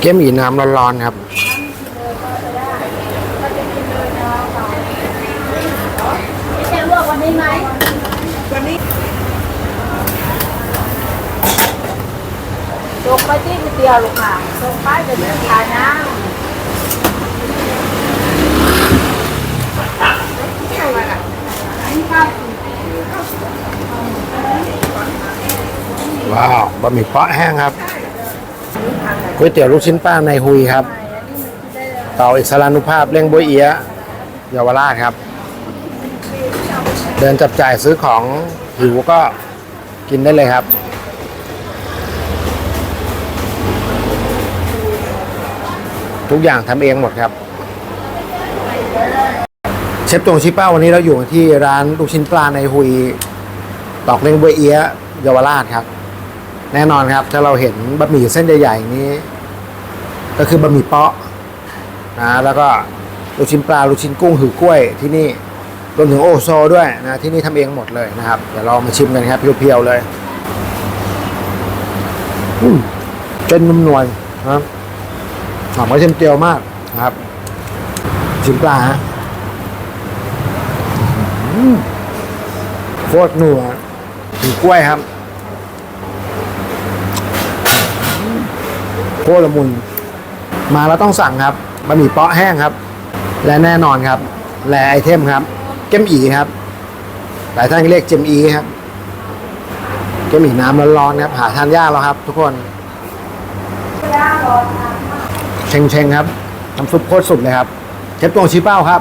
เกี๊ยวหมี่น้ำร้อนๆครับลวกวันนี้ไหมวันนี้ลงไปที่ก๋วยเตี๋ยวลูกค่ะลงไปจะเดินทางนะว้าวบะหมี่เปาะแห้งครับ ก๋วยเตี๋ยวลูกชิ้นป้าในหุยครับ เต่าอิสรานุภาพเร่งบวยเอียเยาวราชครับ เดินจับจ่ายซื้อของหิวก็กินได้เลยครับ ทุกอย่างทำเองหมดครับ เชฟตงชิป้าวันนี้เราอยู่ที่ร้านลูกชิ้นปลาในหุย ตอกเล้งบวยเอียเยาวราชครับ แน่นอนครับ ถ้าเราเห็นบะหมี่เส้นใหญ่ๆนี้ ก็คือบะหมี่เปาะนะแล้วก็ลูกชิ้นปลาลูกชิ้นกุ้งหือกล้วยที่นี่รวมถึงโอโซด้วยนะที่นี่ทำเองหมดเลยนะครับ เดี๋ยวเรามาชิมกันครับเพียวๆเลยอืมเส้นนุ่มนวลนะหอมกระเทียมเจียวมากนะครับ ชิ้นปลาฮะโคตรนัวหือกล้วยครับ โคตรละมุน มาแล้วต้องสั่งครับบะหมี่เปาะแห้งครับ และแน่นอนครับ แลไอเทมครับ เกมอีครับ หลายท่านเรียกเจมอีครับ เกมอีน้ำร้อนๆครับ หาทานยากแล้วครับ ทุกคนเชงเชงๆครับน้ำซุปโคตรสุดเลยครับเชฟตวงชี้เป้าครับ